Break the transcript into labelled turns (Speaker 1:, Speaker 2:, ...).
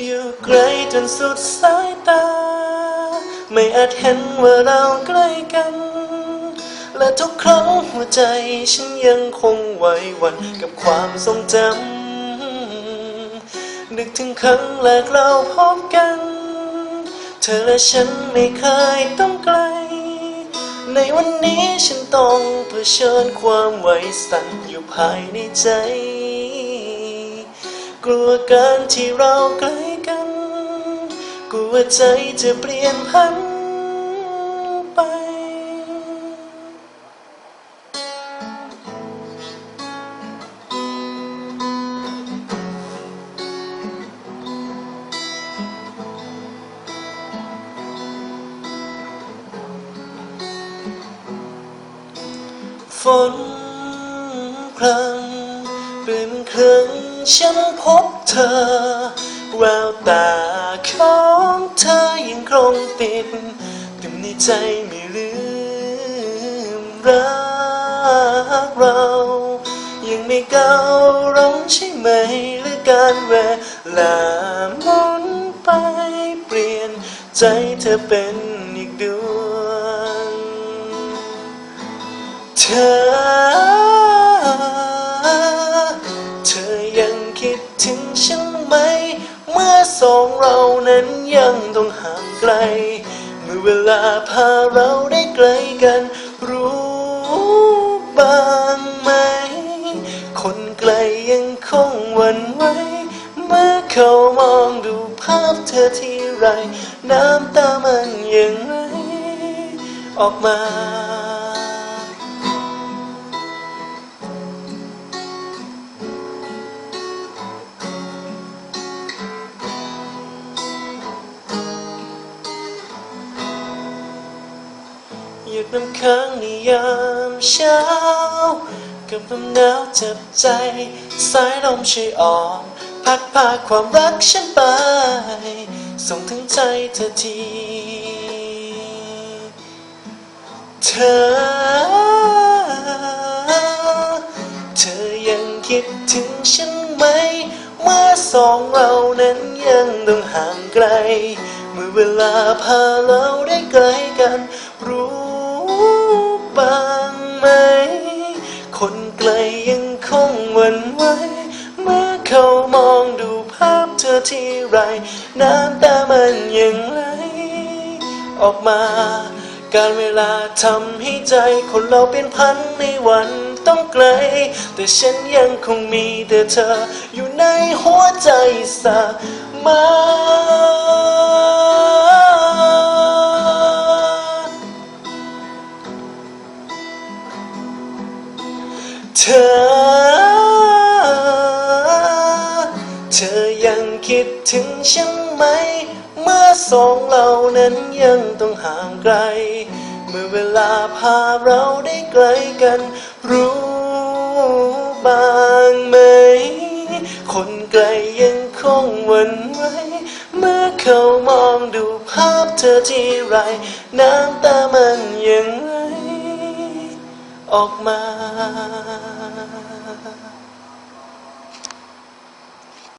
Speaker 1: อยู่ไกลจนสุดสายตา ไม่อาจเห็นว่าเราใกล้กัน และทุกครั้งหัวใจฉันยังคงไหวหวั่นกับความทรงจำ นึกถึงครั้งแรกเราพบกัน เธอและฉันไม่เคยต้องไกล ในวันนี้ฉันต้องเผชิญความไหวสั่นอยู่ภายในใจ กลัวการที่เราใกล้กัน กลัวใจจะเปลี่ยนพันไป ฝนพรำเป็นครั้ง ฉันพบเธอ แววตาของเธอยังคงติดตึมในใจไม่ลืมรักเรา ยังไม่ก้าวร้องใช่ไหมหรือการเวลาหมุนไปเปลี่ยน ใจเธอเป็นอีกดวงเธอ นั้นยังต้องห่างไกล เมื่อเวลาพาเราได้ใกล้กัน รู้บ้างไหม คนไกลยังคงหวั่นไหวเมื่อเขามองดูภาพเธอที่ไร น้ำตามันยังไหลออกมา หยุดน้ำค้างในยามเช้า กับลมหนาวเจับใจ สายลมช่วยออมพัดพาความรักฉันไป ส่งถึงใจเธอที เธอ เธอยังคิดถึงฉันไหม เมื่อสองเรานั้นยังต้องห่างไกล เมื่อเวลาพาเราได้ใกล้กัน คงหวั่นไหวเมื่อเขามองดูภาพเธอที่ไร น้ำตามันยังไหลออกมา การเวลาทำให้ใจคนเราเปลี่ยนพันในวันต้องไกล แต่ฉันยังคงมีแต่เธออยู่ในหัวใจเสมอเธอ ดถึงฉันไหม เมื่อสองเรานั้นยังต้องห่างไกล เมื่อเวลาพาเราได้ใกล้กัน รู้บ้างไหม คนไกลยังคงหวั่นไหวเมื่อเขามองดูภาพเธอที่ไร น้ำตามันยังไหลออกมา